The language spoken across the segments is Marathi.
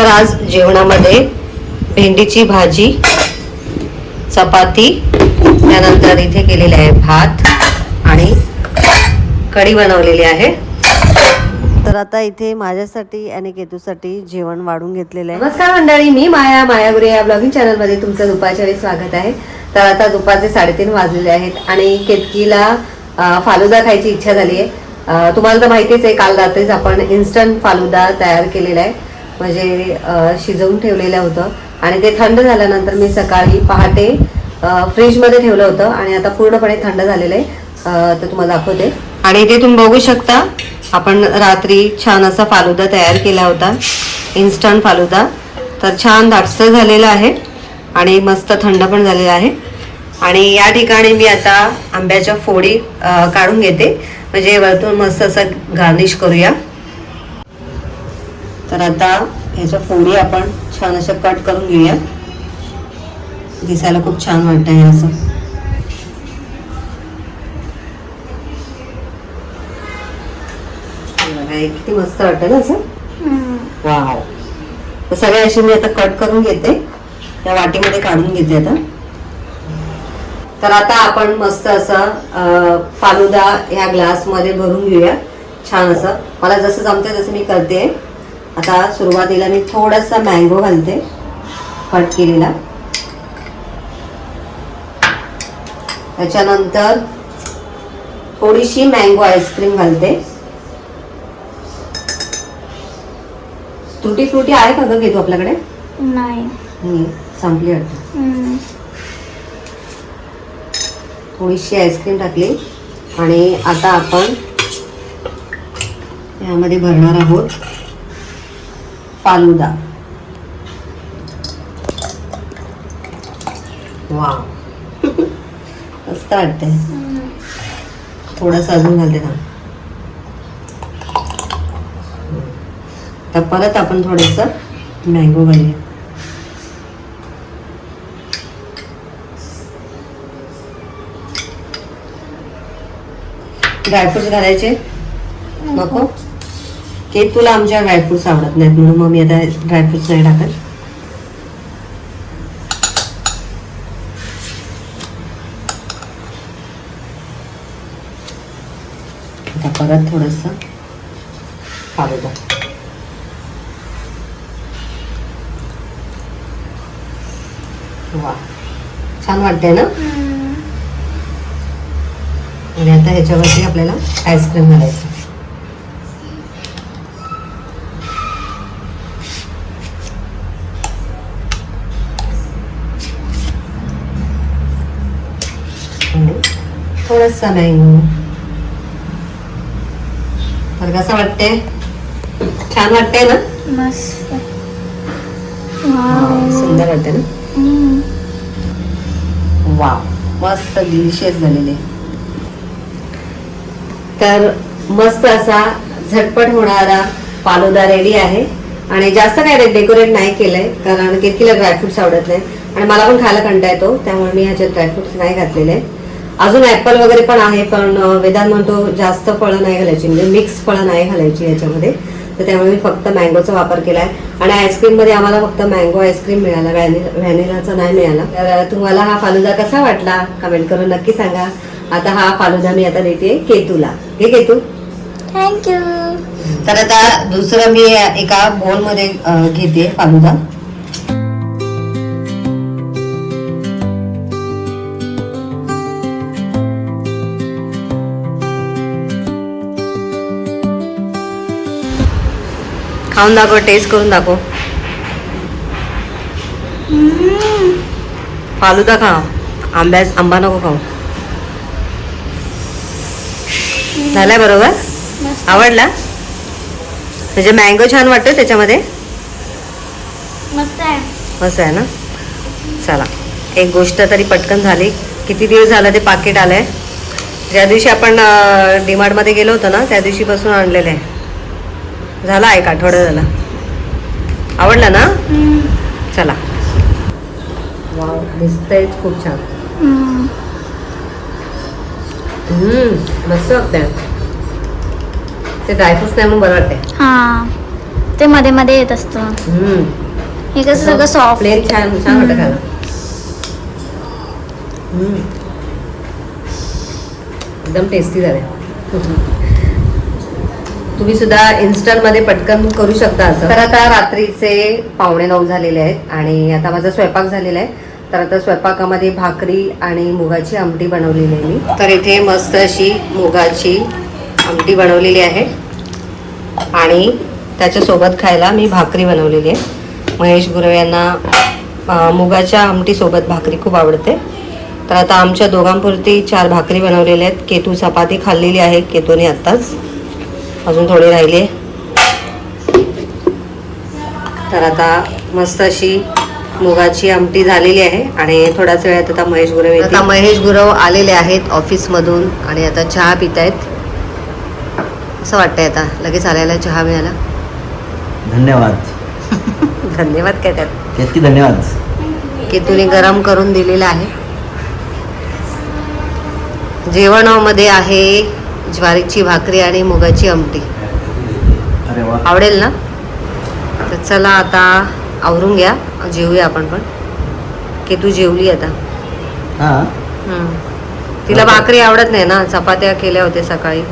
तर आज जेवणामध्ये भेंडीची भाजी चपाती त्यानंतर इथे केलेले आहे भात आणि कढी बनवलेली आहे. तर आता इथे माझ्यासाठी आणि केतूसाठी जेवण वाढून घेतलेलं आहे. नमस्कार मंडळी मी माया मायागुरे या ब्लॉगिंग चॅनलमध्ये तुमचं दुपारच्या वेळी स्वागत आहे. तर आता दुपारचे साडेतीन वाजलेले आहेत आणि केतकीला फालुदा खायची इच्छा झाली आहे. तुम्हाला तर माहितीच आहे काल रात्रीच आपण इन्स्टंट फालुदा तयार केलेला आहे. म्हणजे शिजवून ठेवलेलं होतं. आणि ते थंड झाल्यानंतर मी सकाळी पहाटे फ्रीजमध्ये ठेवलं होतं आणि आता पूर्णपणे थंड झालेलं आहे. तर तुम्हाला दाखवते. आणि इथे तुम्ही बघू शकता आपण रात्री छान असा फालुदा तयार केला होता. इन्स्टंट फालुदा. तर छान दाटसर झालेला आहे आणि मस्त थंड पण झालेला आहे. आणि या ठिकाणी मी आता आंब्याच्या फोडी काढून घेते. म्हणजे वरतून मस्त असं गार्निश करूया. तर आता ह्याच्या फोडी आपण छान अशा कट करून घेऊया. दिसायला खूप छान वाटतं हे असं. किती मस्त वाटतं ना असं. वाव तर सगळे अशी मी आता कट करून घेते. त्या वाटीमध्ये काढून घेते आता. तर आता आपण मस्त असं फालुदा ह्या ग्लासमध्ये भरून घेऊया. छान असं. मला जसं जमते तसं मी करते. आता सुरुवातीला मी थोडासा मँगो घालते कट केलेला. त्याच्यानंतर थोडीशी मँगो आईस्क्रीम घालते. तुटी फ्रुटी आहे का ग घेतो आपल्याकडे? नाही. संपली वाटतं. थोडीशी आईस्क्रीम टाकली आणि आता आपण यामध्ये भरणार आहोत. फालुदा. वा मस्त वाटतंय. थोडंसं अजून घालते ना तर परत आपण थोडंसं मँगो घालूया. ड्रायफ्रुट्स घालायचे? नको? केक तुला आमच्या ड्रायफ्रुट्स आवडत नाहीत म्हणून मग मी आता ड्रायफ्रुट्स नाही टाकत. आता परत थोडस फालुदा वा छान वाटतंय ना? आणि आता ह्याच्यावरती आपल्याला आईस्क्रीम घालायचं. मँगो तर कसं वाटते छान वाटतंय ना? मस्त. सुंदर वाटते ना. वा मस्त डिलिशियस झालेले. तर मस्त असा झटपट होणारा फालुदा रेडी आहे. आणि जास्त काय डेकोरेट नाही केलंय कारण केतकीला ड्रायफ्रुट्स आवडत नाही. आणि मला पण खायला कंटाळा येतो त्यामुळे मी ह्याच्यात ड्रायफ्रुट्स नाही घातलेले. अजून ऍपल वगैरे पण आहे पण वेदांत म्हणतो जास्त फळं नाही घालायची म्हणजे मिक्स फळं नाही घालायची याच्यामध्ये. तर त्यामुळे मी फक्त मँगोचा वापर केलाय. आणि आईस्क्रीममध्ये आम्हाला फक्त मँगो आईस्क्रीम मिळाला व्हॅनिलाचा नाही मिळाला. तर तुम्हाला हा फालुदा कसा वाटला? कमेंट करून नक्की सांगा. आता हा फालुदा मी आता देते केतूला. घे केतू. थँक्यू तर आता दुसरं मी एका बोलमध्ये अं, घेते फालुदा. खाऊन दाखव टेस्ट करून दाखव. फालुदा खा. आंब्या आंबा नको खाऊ. झालाय बरोबर? आवडला? म्हणजे मँगो छान वाटतं त्याच्यामध्ये? मस्त आहे. मस्त आहे ना? चला. एक गोष्ट तरी पटकन झाली. किती दिवस झालं ते पाकिट आलंय? ज्या दिवशी आपण मध्ये गेलो होतो ना त्या दिवशीपासून आणलेलं आहे. झाला एक आठवडा झाला. आवडला ना. चला. वाव दिसतंय खूप छान. मस्त वाटतंय. ते ड्रायफ्रुट्स नाही म्हणून बरं वाटतंय. हा ते मध्ये मध्ये येत असतं. हे कसं सगळं सॉफ्ट प्लेन छान छान वाटत खायला. हम्म. एकदम टेस्टी झाले तुम्ही सुद्धा इन्स्टंटमध्ये पटकन करू शकता असं. तर आता रात्रीचे पावणे नऊ झालेले आहेत आणि आता माझा स्वयंपाक झालेला आहे. तर आता स्वयंपाकामध्ये भाकरी आणि मुगाची आमटी बनवलेली आहे मी. तर इथे मस्त अशी मुगाची आमटी बनवलेली आहे. आणि त्याच्यासोबत खायला मी भाकरी बनवलेली आहे. महेश गुरव यांना मुगाच्या आमटीसोबत भाकरी खूप आवडते. तर आता आमच्या दोघांपुरती चार भाकरी बनवलेल्या आहेत. केतू चपाती खाल्लेली आहे. केतूने आत्ताच अजून थोडी राहिली. तर आता मस्त अशी मुगाची आमटी झालेली आहे आणि थोड्याच वेळात आता महेश गुरव. आता महेश गुरव आलेले आहेत ऑफिसमधून आणि आता चहा पित आहेत असं वाटतंय आता लगेच आल्याला चहा मिळाला. धन्यवाद. धन्यवाद काय त्यात? केतकी धन्यवाद. केतूने गरम करून दिलेलं आहे. जेवणामध्ये आहे ज्वारीची भाकरी आणि मुगाची आमटी. आवडेल ना? तर चला आता आवरून घ्या जेवूया आपण पण. केतू जेवली आता. हा. तिला भाकरी आवडत नाही ना चपात्या केल्या होत्या सकाळी.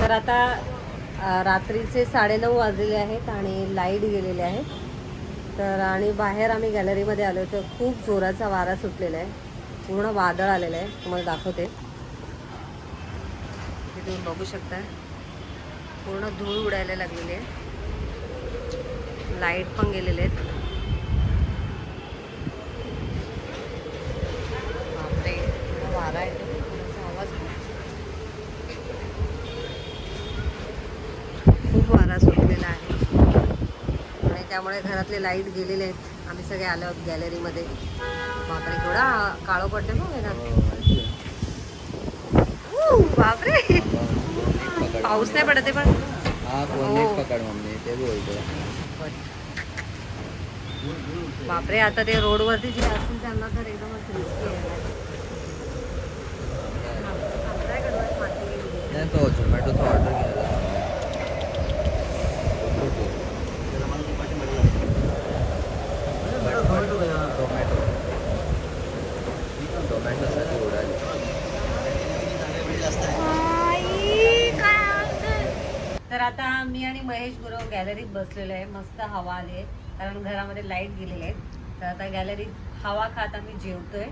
तर आता रात्रीचे साडेनऊ वाजलेले आहेत आणि लाइट गेलेले आहेत तर आणि बाहेर आम्ही गॅलरीमध्ये आलो तर खूप जोराचा वारा सुटलेला आहे. पूर्ण वादळ आलेलं आहे. तुम्हाला दाखवते. इथे तुम्ही बघू शकता. पूर्ण धूळ उडायला लागलेली आहे. लाइट पण गेलेले आहेत. बापरे वारा येतो आवाज खूप वारा सुटलेला आहे. आणि त्यामुळे घरातले लाइट गेलेले आहेत. आम्ही सगळे आलो आहोत गॅलरीमध्ये बापरे थोडा काळो पडते मग बापरे पाऊस नाही पडते पण हा हो. पकड मम्मी ते बोलतो बापरे आता ते रोडवरती जे असतील तर आता मी आणि महेश गुरव गॅलरीत बसलेलो आहे. मस्त हवा आली आहे. कारण घरामध्ये लाइट गेलेली आहे तर आता गॅलरीत हवा खात आम्ही जेवतोय.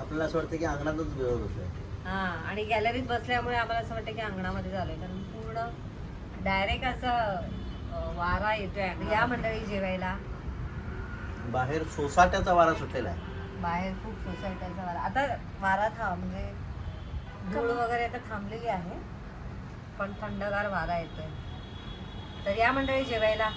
आपल्याला असं वाटतं की अंगणातच हा आणि गॅलरीत बसल्यामुळे आम्हाला असं वाटतं की अंगणामध्ये झालोय. कारण पूर्ण डायरेक्ट असं वारा येतोय. या मंडळी जेवायला. बाहेर सोसाट्याचा वारा सुटलेला आहे. बाहेर खूप सोसायट्याचा वारा. आता वारा था म्हणजे धूळ वगैरे आता थांबलेली आहे. पण थंडगार वारा येतोय. तर या मंडळी जेवायला.